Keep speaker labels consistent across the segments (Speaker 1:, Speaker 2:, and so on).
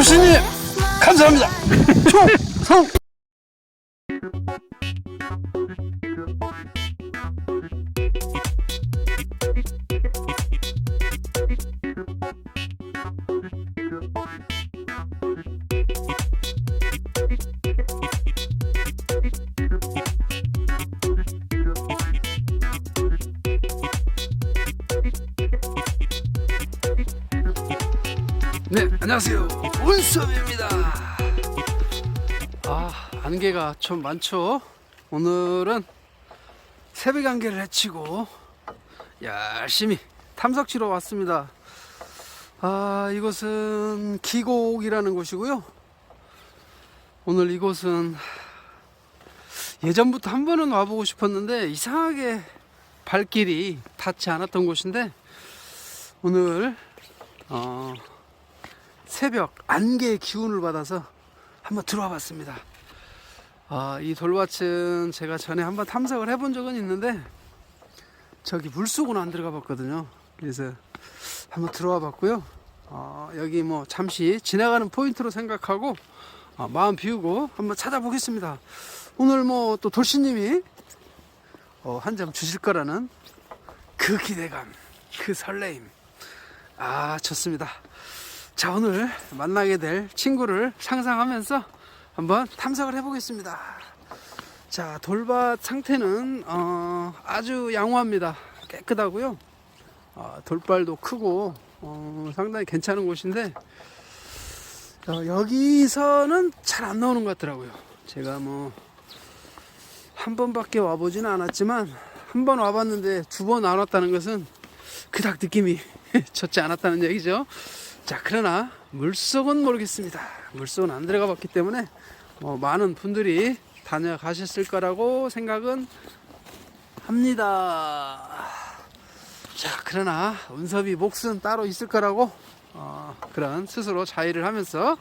Speaker 1: 교수님 감사합니다. 성 안녕하세요. 운섭입니다. 아, 안개가 좀 많죠? 오늘은 새벽 안개를 헤치고 열심히 탐석지로 왔습니다. 아, 이곳은 기곡이라는 곳이고요. 오늘 이곳은 예전부터 한 번은 와보고 싶었는데 이상하게 발길이 닿지 않았던 곳인데 오늘 어, 새벽 안개의 기운을 받아서 한번 들어와 봤습니다. 아, 이 돌밭은 제가 전에 한번 탐색을 해본 적은 있는데 저기 물속은 안 들어가 봤거든요. 그래서 한번 들어와 봤고요. 어, 여기 뭐 잠시 지나가는 포인트로 생각하고 어, 마음 비우고 한번 찾아보겠습니다. 오늘 뭐 또 돌씨님이 어, 한점 주실 거라는 그 기대감, 그 설레임. 아, 좋습니다. 자, 오늘 만나게 될 친구를 상상하면서 한번 탐색을 해보겠습니다. 자, 돌밭 상태는 어, 아주 양호합니다. 깨끗하고요. 어, 돌발도 크고 어, 상당히 괜찮은 곳인데 어, 여기서는 잘 안 나오는 것 같더라고요. 제가 뭐 한 번밖에 와보지는 않았지만 한 번 와봤는데 두 번 안 왔다는 것은 그닥 느낌이 좋지 않았다는 얘기죠. 자, 그러나 물속은 모르겠습니다. 물속은 안 들어가 봤기 때문에 뭐 많은 분들이 다녀가셨을 거라고 생각은 합니다. 자, 그러나 운섭이 몫은 따로 있을 거라고 어, 그런 스스로 자의를 하면서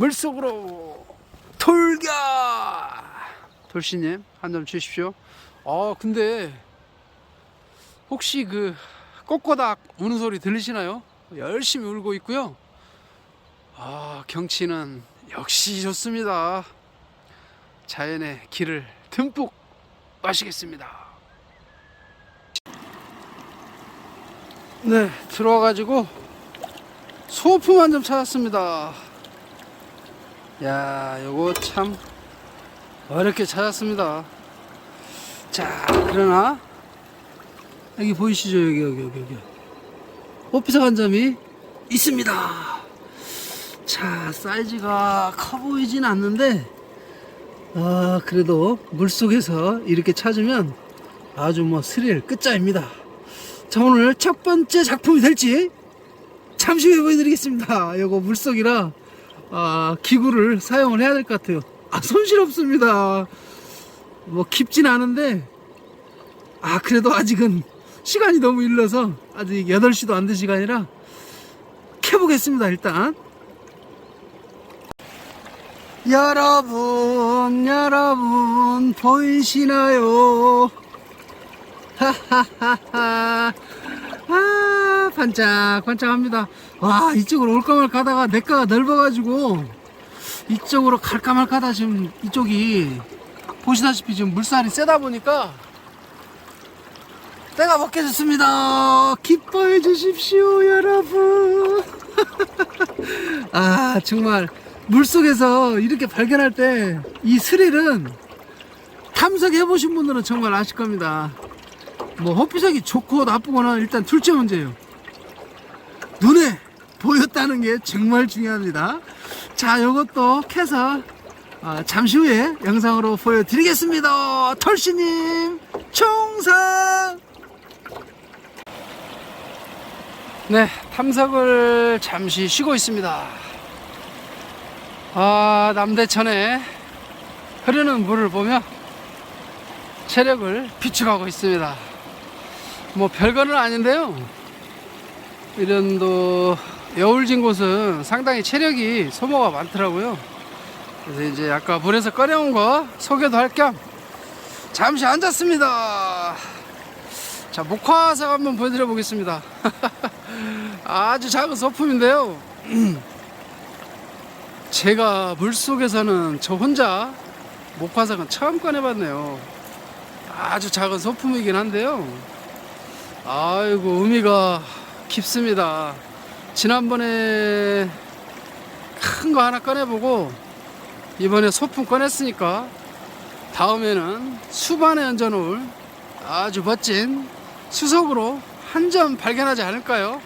Speaker 1: 물속으로 돌겨! 돌씨님 한 점 주십시오. 아, 근데 혹시 그 꼬꼬닥 우는 소리 들리시나요? 열심히 울고 있고요. 아, 경치는 역시 좋습니다. 자연의 길을 듬뿍 마시겠습니다. 네, 들어와가지고 소품 한 점 찾았습니다. 야, 요거 참 어렵게 찾았습니다. 자, 그러나 여기 보이시죠? 여기, 여기, 여기, 여기. 오피석 한 점이 있습니다. 자, 사이즈가 커 보이진 않는데, 아, 그래도 물 속에서 이렇게 찾으면 아주 뭐 스릴 끝자입니다. 자, 오늘 첫 번째 작품이 될지 잠시 후에 보여드리겠습니다. 요거 물속이라, 아, 기구를 사용을 해야 될 것 같아요. 아, 손실 없습니다. 뭐 깊진 않은데, 아, 그래도 아직은 시간이 너무 일러서 아직 8시도 안 된 시간이라 켜보겠습니다 일단. 여러분 여러분 보이시나요? 하하하하. 아 반짝 반짝합니다. 와 이쪽으로 올까 말까 하다가 내과가 넓어가지고 이쪽으로 갈까 말까 하다 지금 이쪽이 보시다시피 지금 물살이 세다 보니까 때가 먹겠습니다. 기뻐해 주십시오, 여러분. 아, 정말 물속에서 이렇게 발견할 때 이 스릴은 탐색해 보신 분들은 정말 아실 겁니다. 뭐 헛비석이 좋고 나쁘거나 일단 둘째 문제예요. 눈에 보였다는 게 정말 중요합니다. 자, 이것도 캐서 아, 잠시 후에 영상으로 보여드리겠습니다. 털씨님 총상! 네, 탐석을 잠시 쉬고 있습니다. 아, 남대천에 흐르는 물을 보며 체력을 비축하고 있습니다. 뭐 별거는 아닌데요. 이런 또 여울진 곳은 상당히 체력이 소모가 많더라고요. 그래서 이제 아까 물에서 꺼내온 거 소개도 할 겸 잠시 앉았습니다. 자, 목화석 한번 보여드려 보겠습니다. 아주 작은 소품인데요. 제가 물속에서는 저 혼자 목화석은 처음 꺼내봤네요. 아주 작은 소품이긴 한데요. 아이고, 의미가 깊습니다. 지난번에 큰 거 하나 꺼내보고 이번에 소품 꺼냈으니까 다음에는 수반에 얹어놓을 아주 멋진 수석으로 한 점 발견하지 않을까요?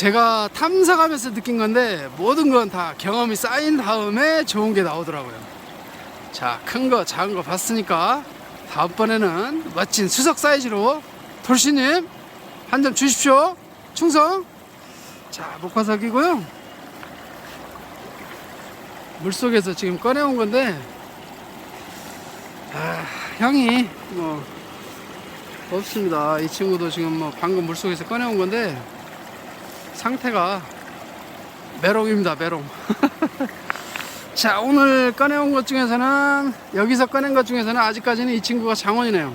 Speaker 1: 제가 탐사하면서 느낀 건데 모든 건 다 경험이 쌓인 다음에 좋은 게 나오더라고요. 자, 큰 거, 작은 거 봤으니까 다음번에는 멋진 수석 사이즈로 돌씨님 한 점 주십시오. 충성. 자, 목화석이고요. 물 속에서 지금 꺼내온 건데 아, 향이 뭐 없습니다. 이 친구도 지금 뭐 방금 물 속에서 꺼내온 건데 상태가 메롱입니다. 메롱. 자, 오늘 꺼내온 것 중에서는 여기서 꺼낸 것 중에서는 아직까지는 이 친구가 장원이네요.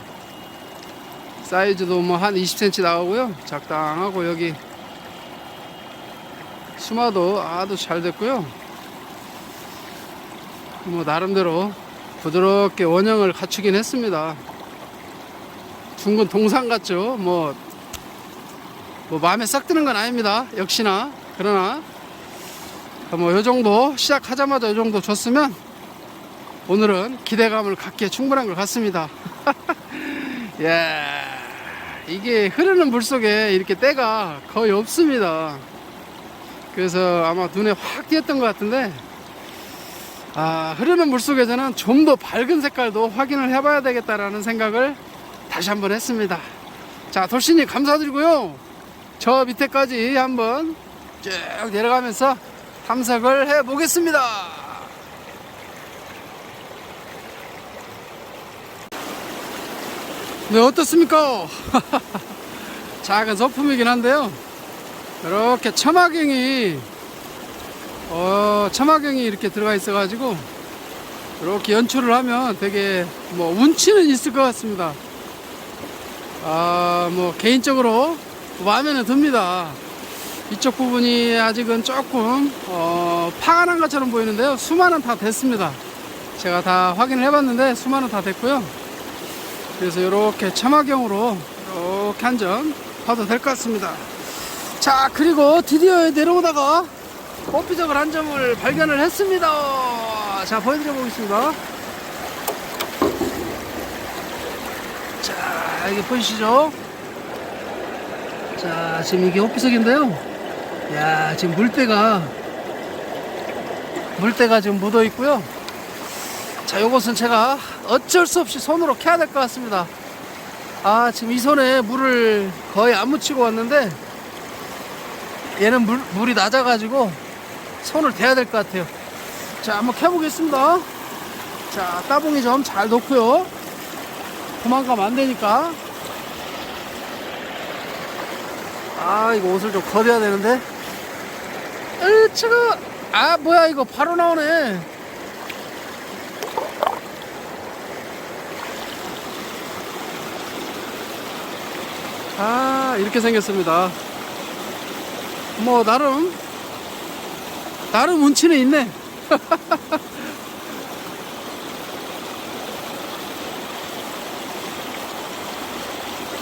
Speaker 1: 사이즈도 뭐 한 20cm 나오고요. 적당하고 여기 수마도 아주 잘 됐고요. 뭐 나름대로 부드럽게 원형을 갖추긴 했습니다. 둥근 동상 같죠? 뭐, 뭐 마음에 싹 드는 건 아닙니다. 역시나 그러나 뭐요 정도 시작하자마자 요 정도 줬으면 오늘은 기대감을 갖기에 충분한 것 같습니다. 예, 이게 흐르는 물 속에 이렇게 때가 거의 없습니다. 그래서 아마 눈에 확 띄었던 것 같은데 아, 흐르는 물 속에서는 좀 더 밝은 색깔도 확인을 해봐야 되겠다라는 생각을 다시 한번 했습니다. 자, 돌씨님 감사드리고요. 저 밑에까지 한번 쭉 내려가면서 탐색을 해 보겠습니다. 네, 어떻습니까? 작은 소품이긴 한데요. 이렇게 처마경이 어, 처마경이 이렇게 들어가 있어가지고 이렇게 연출을 하면 되게 뭐 운치는 있을 것 같습니다. 아, 뭐 개인적으로 마음에는 듭니다. 이쪽 부분이 아직은 조금 어, 파가 난 것처럼 보이는데요. 수만은 다 됐습니다. 제가 다 확인을 해봤는데 수만은 다 됐고요. 그래서 이렇게 처마경으로 이렇게 한 점 봐도 될 것 같습니다. 자, 그리고 드디어 내려오다가 뽀삐적을 한 점을 발견을 했습니다. 자, 보여드려 보겠습니다. 자, 여기 보이시죠? 자, 지금 이게 호피석인데요. 야, 지금 물때가, 물때가 지금 묻어 있고요. 자, 요것은 제가 어쩔 수 없이 손으로 캐야 될 것 같습니다. 아, 지금 이 손에 물을 거의 안 묻히고 왔는데, 얘는 물, 물이 낮아가지고 손을 대야 될 것 같아요. 자, 한번 캐보겠습니다. 자, 따봉이 좀 잘 놓고요. 도망가면 안 되니까. 아, 이거 옷을 좀 걷어야 되는데. 으, 차가. 아, 뭐야, 이거 바로 나오네. 아, 이렇게 생겼습니다. 뭐, 나름, 나름 운치는 있네.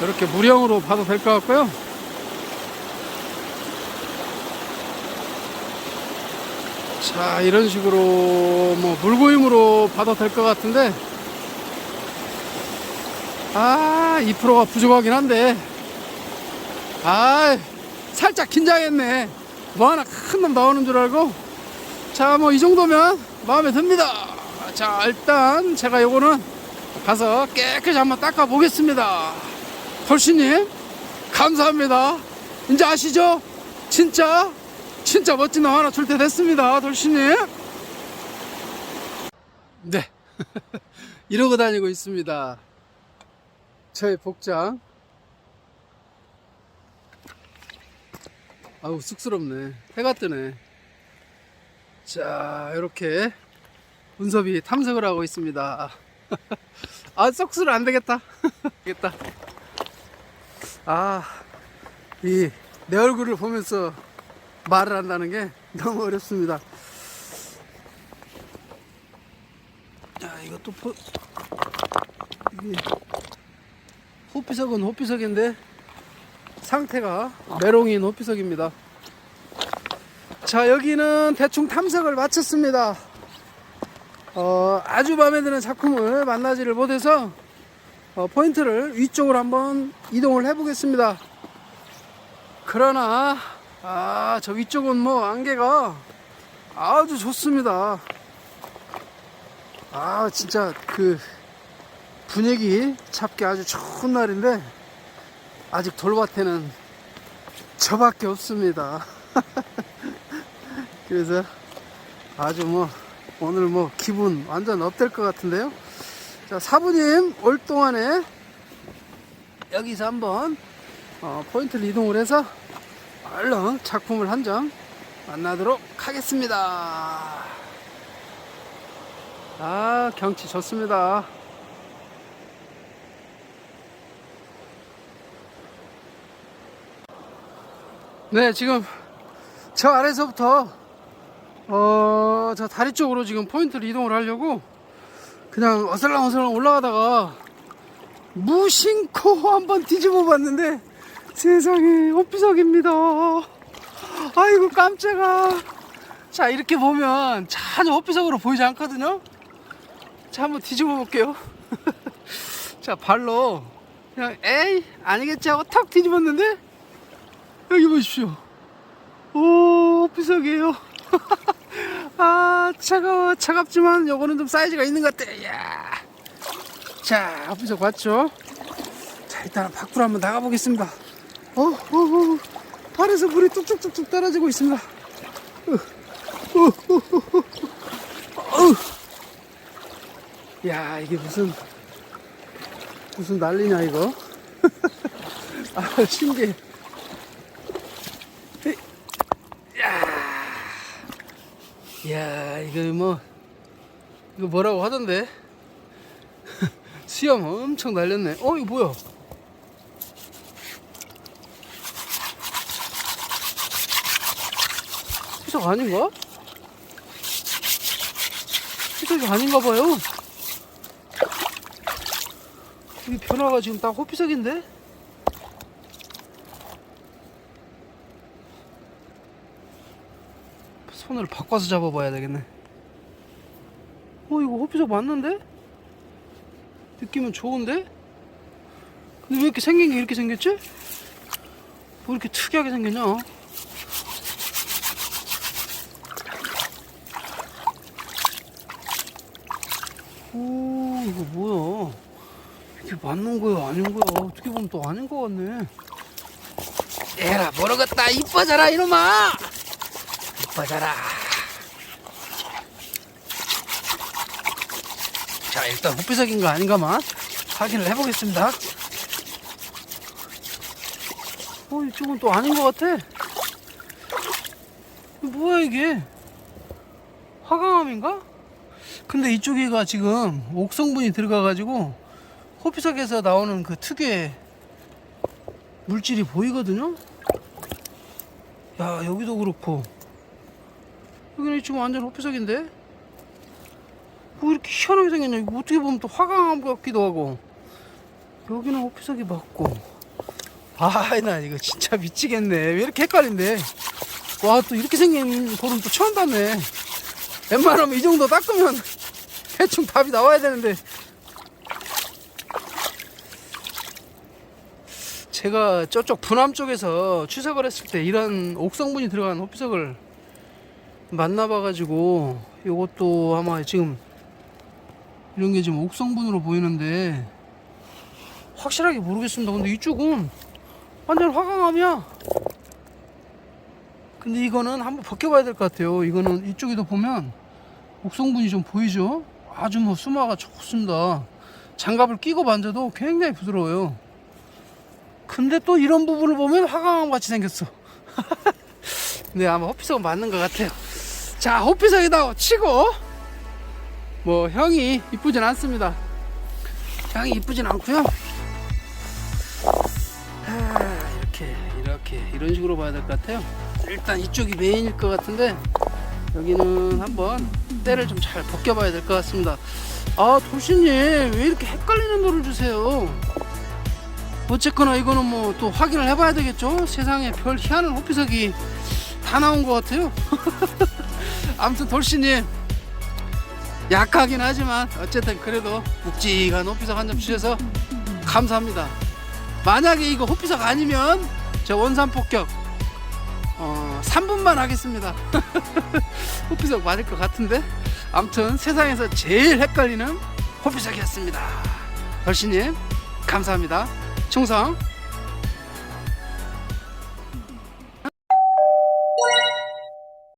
Speaker 1: 이렇게 무령으로 봐도 될 것 같고요. 자, 이런 식으로 뭐 물고임으로 봐도 될 것 같은데, 아, 2%가 부족하긴 한데, 아, 살짝 긴장했네. 뭐 하나 큰 놈 나오는 줄 알고. 자, 뭐 이 정도면 마음에 듭니다. 자, 일단 제가 요거는 가서 깨끗이 한번 닦아 보겠습니다. 돌씨님, 감사합니다. 이제 아시죠? 진짜, 진짜 멋진 놈 하나 줄때 됐습니다. 돌씨님. 네. 이러고 다니고 있습니다. 저의 복장. 아우, 쑥스럽네. 해가 뜨네. 자, 이렇게 운섭이 탐색을 하고 있습니다. 아, 쑥스러 안 되겠다. 되겠다. 아, 이 내 얼굴을 보면서 말을 한다는 게 너무 어렵습니다. 야, 이것도 포, 이게 호피석은 호피석인데 상태가 메롱인 호피석입니다. 자, 여기는 대충 탐색을 마쳤습니다. 어, 아주 마음에 드는 작품을 만나지를 못해서 어, 포인트를 위쪽으로 한번 이동을 해 보겠습니다. 그러나 아, 저 위쪽은 뭐 안개가 아주 좋습니다. 아, 진짜 그 분위기 잡기 아주 좋은 날인데 아직 돌밭에는 저밖에 없습니다. 그래서 아주 뭐 오늘 뭐 기분 완전 업될 것 같은데요. 자, 사부님 올 동안에 여기서 한번 어, 포인트를 이동을 해서 얼른 작품을 한 점 만나도록 하겠습니다. 아, 경치 좋습니다. 네, 지금 저 아래서부터 어, 저 다리 쪽으로 지금 포인트를 이동을 하려고 그냥 어슬렁어슬렁 올라가다가 무심코 한번 뒤집어 봤는데 세상에 옥비석입니다. 아이고 깜짝아. 자 이렇게 보면 전혀 옥비석으로 보이지 않거든요. 자 한번 뒤집어 볼게요. 자 발로 그냥 에이 아니겠지 하고 턱 뒤집었는데 여기 보십시오. 오 옥비석이에요. 아 차가워 차갑지만 요거는 좀 사이즈가 있는 것 같아. 이야. 자 옥비석 봤죠? 자 일단 밖으로 한번 나가 보겠습니다. 어, 어, 어, 발에서 물이 뚝뚝뚝뚝 떨어지고 있습니다. 어, 어, 어, 어, 어, 어. 야, 이게 무슨, 무슨 난리냐, 이거. 아, 신기해. 야, 이거 뭐, 이거 뭐라고 하던데? 수염 엄청 날렸네. 어, 이거 뭐야? 피석 아닌가? 피석이 아닌가 봐요. 이 변화가 지금 딱 호피석인데? 손을 바꿔서 잡아봐야 되겠네. 어, 이거 호피석 맞는데? 느낌은 좋은데? 근데 왜 이렇게 생긴 게 이렇게 생겼지? 뭐 이렇게 특이하게 생겼냐? 오 이거 뭐야? 이게 맞는 거야 아닌 거야? 어떻게 보면 또 아닌 거 같네. 에라 모르겠다. 이뻐져라 이놈아! 이뻐져라. 자 일단 호피석인 거 아닌가만 확인을 해보겠습니다. 어 이쪽은 또 아닌 거 같아. 뭐야 이게? 화강암인가? 근데 이쪽에가 지금 옥성분이 들어가가지고 호피석에서 나오는 그 특유의 물질이 보이거든요. 야 여기도 그렇고. 여기는 지금 완전 호피석인데? 뭐 이렇게 희한하게 생겼냐? 이거 어떻게 보면 또 화강암 같기도 하고. 여기는 호피석이 맞고. 아나 이거 진짜 미치겠네. 왜 이렇게 헷갈린데? 와 또 이렇게 생긴 돌은 또 처음 봤네. 웬만하면 이 정도 닦으면 대충 답이 나와야 되는데 제가 저쪽 분암 쪽에서 추석을 했을 때 이런 옥성분이 들어간 호피석을 만나봐 가지고 이것도 아마 지금 이런 게 지금 옥성분으로 보이는데 확실하게 모르겠습니다. 근데 이쪽은 완전 화강암이야. 근데 이거는 한번 벗겨봐야 될 것 같아요. 이거는 이쪽에도 보면 옥성분이 좀 보이죠? 아주 뭐 수마가 좋습니다. 장갑을 끼고 만져도 굉장히 부드러워요. 근데 또 이런 부분을 보면 화강암 같이 생겼어. 네, 아마 호피석은 맞는 것 같아요. 자, 호피석이다 치고 뭐 형이 이쁘진 않습니다. 형이 이쁘진 않고요. 아, 이렇게 이렇게 이런 식으로 봐야 될 것 같아요 일단 이쪽이 메인일 것 같은데 여기는 한번 때를 좀 잘 벗겨봐야 될 것 같습니다. 아 돌씨님 왜 이렇게 헷갈리는 노를 주세요? 어쨌거나 이거는 뭐 또 확인을 해봐야 되겠죠? 세상에 별 희한한 호피석이 다 나온 것 같아요. 아무튼 돌씨님 약하긴 하지만 어쨌든 그래도 묵직한 호피석 한 점 주셔서 감사합니다. 만약에 이거 호피석 아니면 저 원산 폭격 어 3분만 하겠습니다. 호피석 맞을 것 같은데? 아무튼 세상에서 제일 헷갈리는 호피석이었습니다. 벌씨님 감사합니다. 충성